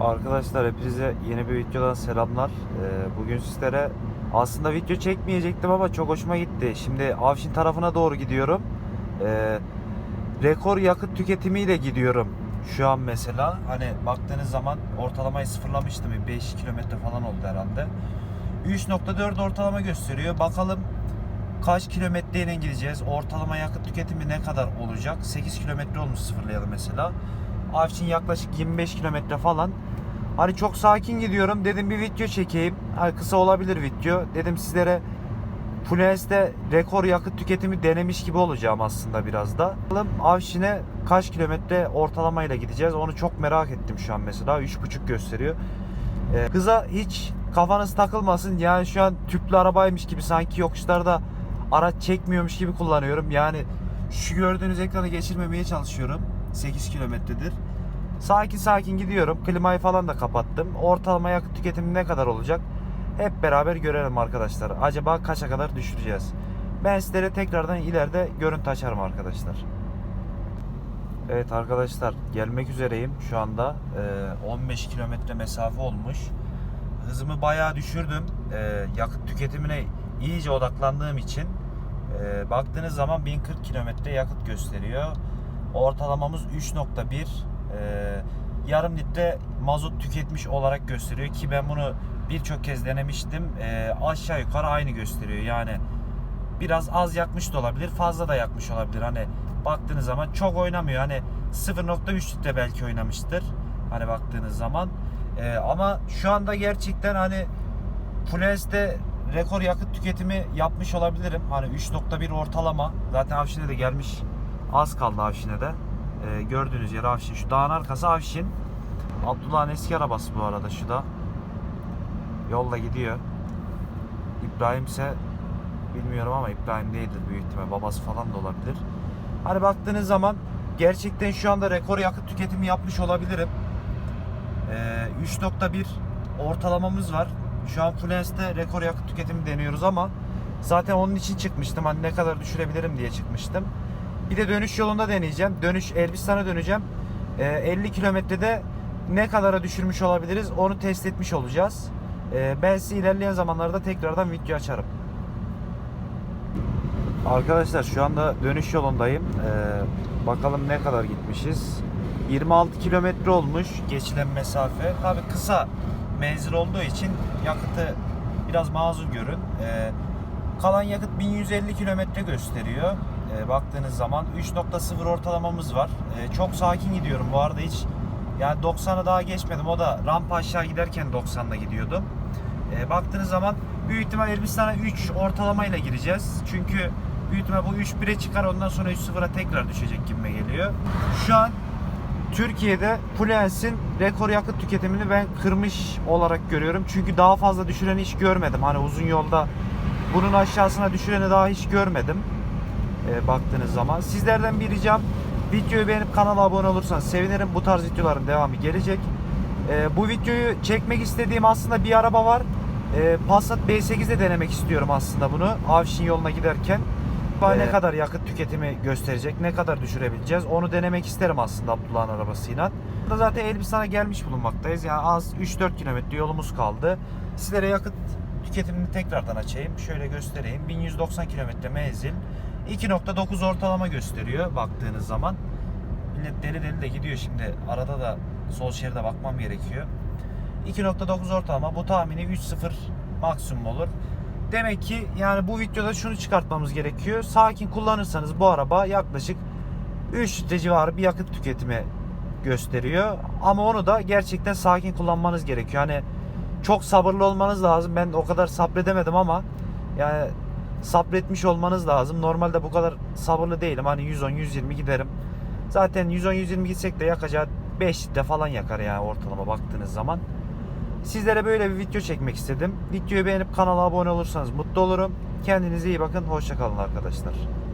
Arkadaşlar hepinize yeni bir videodan selamlar. Ee, Bugün sizlere aslında video çekmeyecektim ama çok hoşuma gitti. Şimdi Avşin tarafına doğru gidiyorum. Ee, rekor yakıt tüketimiyle gidiyorum. Şu an mesela hani baktığınız zaman ortalamayı sıfırlamıştım. 5 kilometre falan oldu herhalde. 3.4 ortalama gösteriyor. Bakalım kaç kilometreyle gideceğiz? Ortalama yakıt tüketimi ne kadar olacak? 8 kilometre olmuş sıfırlayalım mesela. Avşin yaklaşık 25 kilometre falan. Hani çok sakin gidiyorum. Dedim bir video çekeyim. Hani kısa olabilir video. Dedim sizlere Fluence'de rekor yakıt tüketimi denemiş gibi olacağım aslında biraz da. Bakalım Avşin'e kaç kilometre ortalamayla gideceğiz? Onu çok merak ettim şu an mesela. 3.5 gösteriyor. Ee, kıza hiç kafanız takılmasın. Yani şu an tüplü arabaymış gibi sanki yokuşlarda araç çekmiyormuş gibi kullanıyorum. Yani şu gördüğünüz ekranı geçirmemeye çalışıyorum. 8 kilometredir. Sakin sakin gidiyorum. Klimayı falan da kapattım. Ortalama yakıt tüketimi ne kadar olacak? Hep beraber görelim arkadaşlar. Acaba kaça kadar düşüreceğiz? Ben sizlere tekrardan ileride görüntü açarım arkadaşlar. Evet arkadaşlar gelmek üzereyim şu anda. Ee, 15 kilometre mesafe olmuş. Hızımı bayağı düşürdüm. Yakıt tüketimine iyice odaklandığım için baktığınız zaman 1040 kilometre yakıt gösteriyor. Ortalamamız 3.1 e, yarım litre mazot tüketmiş olarak gösteriyor ki ben bunu birçok kez denemiştim. E, aşağı yukarı aynı gösteriyor. Yani biraz az yakmış da olabilir, fazla da yakmış olabilir. Hani baktığınız zaman çok oynamıyor. Hani 0.3 litre belki oynamıştır. Hani baktığınız zaman. E, ama şu anda gerçekten hani Fluence'de rekor yakıt tüketimi yapmış olabilirim. Hani 3.1 ortalama. Zaten Avşin'e de gelmiş. Az kaldı Avşin'e de. Ee, gördüğünüz yer Avşin. Şu dağın arkası Avşin. Abdullah'ın eski arabası bu arada şu da. Yolda gidiyor. İbrahim ise bilmiyorum ama İbrahim değildir büyük ihtimal. Babası falan da olabilir. Hani baktığınız zaman gerçekten şu anda rekor yakıt tüketimi yapmış olabilirim. Ee, 3.1 ortalamamız var. Şu an Fluence'de rekor yakıt tüketimi deniyoruz ama zaten onun için çıkmıştım. Hani ne kadar düşürebilirim diye çıkmıştım. Bir de dönüş yolunda deneyeceğim. Dönüş Elbistan'a döneceğim. Ee, 50 kilometrede ne kadara düşürmüş olabiliriz onu test etmiş olacağız. Ee, ben size ilerleyen zamanlarda tekrardan video açarım. Arkadaşlar şu anda dönüş yolundayım. Ee, bakalım ne kadar gitmişiz. 26 kilometre olmuş geçilen mesafe. Tabi kısa menzil olduğu için yakıtı biraz mazur görün. Ee, kalan yakıt 1150 kilometre gösteriyor. Ee, baktığınız zaman 3.0 ortalamamız var. Ee, çok sakin gidiyorum bu arada hiç yani 90'a daha geçmedim. O da rampa aşağı giderken 90'la gidiyordum. Ee, baktığınız zaman büyük ihtimal Elbistan'a 3 ortalamayla gireceğiz. Çünkü büyük ihtimal bu 3 1'e çıkar ondan sonra 3-0'a tekrar düşecek gibime geliyor. Şu an Türkiye'de Fluence'in rekor yakıt tüketimini ben kırmış olarak görüyorum. Çünkü daha fazla düşüreni hiç görmedim. Hani uzun yolda bunun aşağısına düşüreni daha hiç görmedim. E, baktığınız zaman. Sizlerden bir ricam videoyu beğenip kanala abone olursanız sevinirim. Bu tarz videoların devamı gelecek. E, bu videoyu çekmek istediğim aslında bir araba var. E, Passat B8'de denemek istiyorum aslında bunu. Avşin yoluna giderken. Ne Ee, kadar yakıt tüketimi gösterecek, ne kadar düşürebileceğiz onu denemek isterim aslında Abdullah'ın arabasıyla. Burada zaten Elbistan'a gelmiş bulunmaktayız. Yani az 3-4 kilometre yolumuz kaldı. Sizlere yakıt tüketimini tekrardan açayım. Şöyle göstereyim. 1190 kilometre menzil. 2.9 ortalama gösteriyor baktığınız zaman. Millet deli deli de gidiyor şimdi. Arada da sol şeride bakmam gerekiyor. 2.9 ortalama. Bu tahmini 3.0 maksimum olur. Demek ki yani bu videoda şunu çıkartmamız gerekiyor. Sakin kullanırsanız bu araba yaklaşık 3 litre civarı bir yakıt tüketimi gösteriyor. Ama onu da gerçekten sakin kullanmanız gerekiyor. Hani çok sabırlı olmanız lazım. Ben o kadar sabredemedim ama yani sabretmiş olmanız lazım. Normalde bu kadar sabırlı değilim. Hani 110-120 giderim. Zaten 110-120 gitsek de yakacağı 5 litre falan yakar yani ortalama baktığınız zaman. Sizlere böyle bir video çekmek istedim. Videoyu beğenip kanala abone olursanız mutlu olurum. Kendinize iyi bakın. Hoşçakalın arkadaşlar.